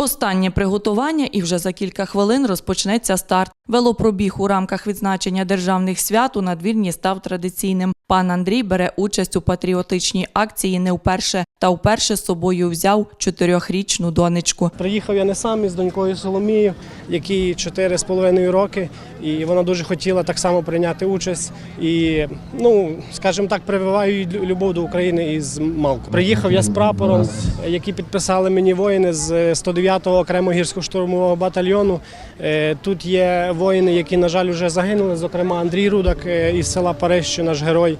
Останнє приготування і вже за кілька хвилин розпочнеться старт. Велопробіг у рамках відзначення державних свят у надвірні став традиційним. Пан Андрій бере участь у патріотичній акції не вперше та вперше з собою взяв чотирьохрічну донечку. Приїхав я не сам із донькою Соломією, якій 4,5 роки, і вона дуже хотіла так само прийняти участь. І, ну, скажімо так, прививаю любов до України із малку. Приїхав я з прапором, який підписали мені воїни з 109-го окремо гірсько-штурмового батальйону. Е, Тут є воїни, які, на жаль, вже загинули, зокрема Андрій Рудак е, із села Париж, наш герой.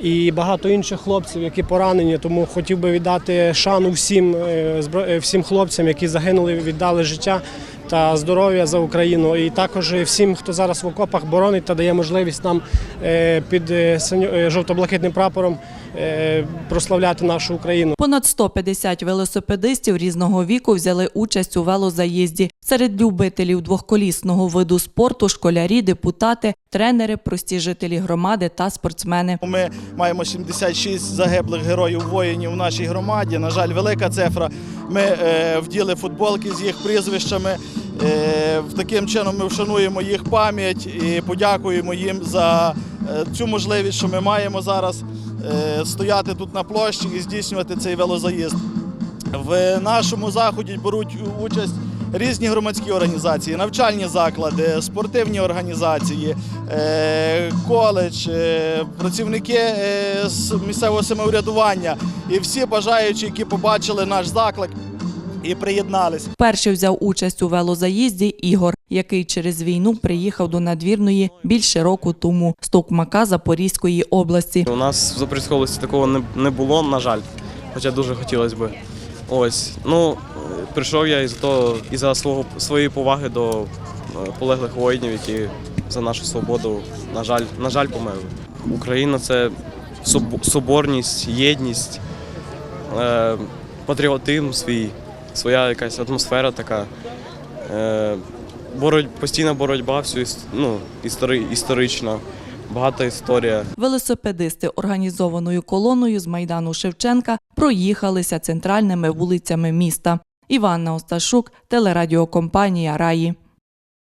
І багато інших хлопців, які поранені. Тому хотів би віддати шану всім, е, всім хлопцям, які загинули, віддали життя та здоров'я за Україну. І також всім, хто зараз в окопах боронить та дає можливість нам е, під е, е, жовто-блакитним прапором прославляти нашу Україну. Понад 150 велосипедистів різного віку взяли участь у велозаїзді. Серед любителів двохколісного виду спорту школярі, депутати, тренери, прості жителі громади та спортсмени. Ми маємо 76 загиблих героїв воїнів в нашій громаді. На жаль, велика цифра. Ми вділи футболки з їх прізвищами. Е, в таким чином ми вшануємо їх пам'ять і подякуємо їм за е, цю можливість, що ми маємо зараз е, стояти тут на площі і здійснювати цей велозаїзд. В нашому заході беруть участь різні громадські організації, навчальні заклади, спортивні організації, е, коледж, е, працівники е, місцевого самоврядування і всі бажаючі, які побачили наш заклик і приєднались. Перший взяв участь у велозаїзді Ігор, який через війну приїхав до надвірної більше року тому з Токмака Запорізької області. У нас в Запорізькій області такого не, було, на жаль, хоча дуже хотілося б. Ось, ну, прийшов я із-за того, із-за свого своєї поваги до е, полеглих воїнів, які за нашу свободу, на жаль, на жаль, померли. Україна це соб- соборність, єдність, е, патріотизм свій, своя якась атмосфера така. Е, бороть, постійна боротьба, всю, ну, істори, історична, багата історія. Велосипедисти організованою колоною з майдану Шевченка проїхалися центральними вулицями міста. Іванна Осташук, телерадіокомпанія Раї.